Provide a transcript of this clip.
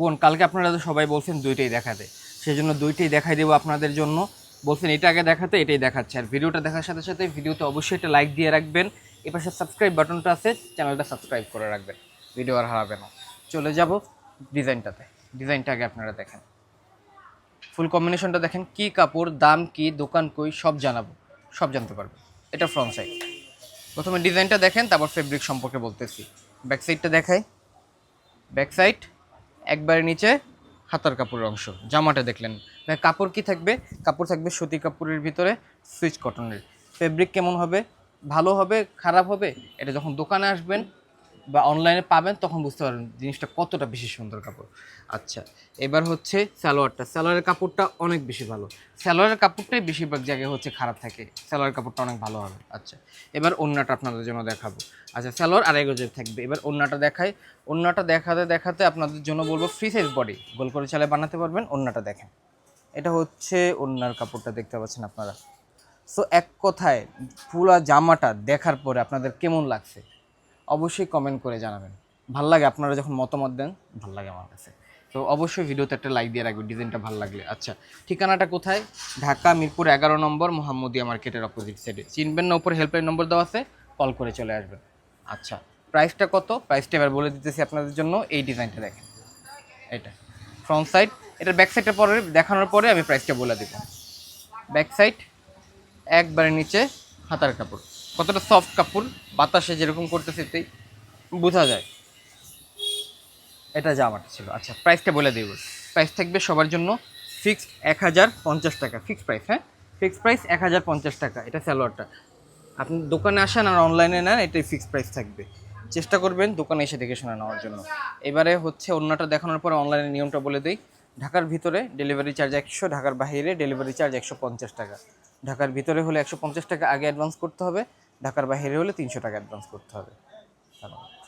বোন, কালকে আপনারা তো সবাই বলছেন দুইটাই দেখাতে। সেই জন্য দুইটাই দেখাই দেবো আপনাদের জন্য। বলছেন এটা আগে দেখাতে, এটাই দেখাচ্ছে। আর ভিডিওটা দেখার সাথে সাথে ভিডিওতে অবশ্যই একটা লাইক দিয়ে রাখবেন। এপাশে সাবস্ক্রাইব বাটনটা আছে চ্যানেলটা সাবস্ক্রাইব করে রাখবেন। ভিডিও আর হারাবে না। চলে যাব ডিজাইনটাতে ডিজাইনটা আগে আপনারা দেখেন। ফুল কম্বিনেশনটা দেখেন, কি কাপড়, দাম কি, দোকান কই, সব জানাব। সব জানতে পারবেন। এটা ফ্রন্ট সাইড প্রথমে ডিজাইনটা দেখেন, তারপর ফেব্রিক সম্পর্কে বলতেছি। ব্যাক সাইডটা দেখাই। ব্যাক সাইড একবারে নিচে হাতার কাপড়ের অংশ, জামাটা দেখলেন। কাপড় কি থাকবে? কাপড় থাকবে সুতি কাপড়ের ভিতরে সুইচ কটনের। ফেব্রিক কেমন হবে? ভালো হবে? খারাপ হবে? এটা যখন দোকানে আসবেন বা অনলাইনে পাবেন, তখন বুঝতে পারবেন জিনিসটা কতটা বেশি সুন্দর কাপড়। আচ্ছা এবার হচ্ছে সালোয়ারটা। সালোয়ারের কাপড়টা অনেক বেশি ভালো। সালোয়ারের কাপড়টাই বেশিরভাগ জায়গায় হচ্ছে খারাপ থাকে। সালোয়ারের কাপড়টা অনেক ভালো হবে। আচ্ছা এবার ওন্নাটা আপনাদের জন্য দেখাবো। আচ্ছা সালোয়ার আড়াই গজের থাকবে। এবার ওন্নাটা দেখায় ওন্নাটা দেখাতে দেখাতে আপনাদের জন্য বলব ফ্রি সাইজ বডি গোল করে চালে বানাতে পারবেন, ওন্নাটা দেখেন। এটা হচ্ছে ওন্নার কাপড়টা দেখতে পাচ্ছেন আপনারা। সো এক কথায় পুরা জামাটা দেখার পরে আপনাদের কেমন লাগছে? অবশ্যই কমেন্ট করে জানাবেন। ভালো লাগে আপনারা যখন মতামত দেন, ভালো লাগে আমার কাছে। তো অবশ্যই ভিডিওতে একটা লাইক দিয়ে রাখবেন ডিজাইনটা ভালো লাগলে। আচ্ছা ঠিকানাটা কোথায়? ঢাকা মিরপুর এগারো নম্বর মোহাম্মদিয়া মার্কেটের অপোজিট সাইডে চিনবেন না, উপর হেল্পলাইন নম্বর দেওয়া আছে কল করে চলে আসবেন। আচ্ছা প্রাইসটা কত? প্রাইসটা এবার বলে দিতেছি আপনাদের জন্য, এই ডিজাইনটা দেখেন। এটা ফ্রন্ট সাইড এটা ব্যাক সাইডটা পরে, দেখানোর পরে আমি প্রাইসটা বলে দেবো। ব্যাক সাইড একবারে নিচে, হাতার কাপড়। কতটা সফট কাপড় বাতাসে যেরকম করতেছে এতেই বোঝা যায়। এটা জামাটা ছিল। আচ্ছা প্রাইসটা বলে দেব। প্রাইস থাকবে সবার জন্য ফিক্সড এক হাজার পঞ্চাশ টাকা। ফিক্সড প্রাইস হ্যাঁ? ফিক্সড প্রাইস এক হাজার পঞ্চাশ টাকা। এটা স্যালোয়ারটা আপনি দোকানে আসেন আর অনলাইনে নেন, এটাই ফিক্সড প্রাইস থাকবে। চেষ্টা করবেন দোকানে এসে দেখে শোনা নেওয়ার জন্য। এবারে হচ্ছে অন্যটা দেখানোর পরে অনলাইনে নিয়মটা বলে দিই। ঢাকার ভিতরে ডেলিভারি চার্জ একশো, ঢাকার বাইরে ডেলিভারি চার্জ একশো পঞ্চাশ টাকা। ঢাকার ভিতরে হলে একশো পঞ্চাশ টাকা আগে অ্যাডভান্স করতে হবে। ঢাকার বাইরে হলে তিনশো টাকা অ্যাডভান্স করতে হবে। ধন্যবাদ।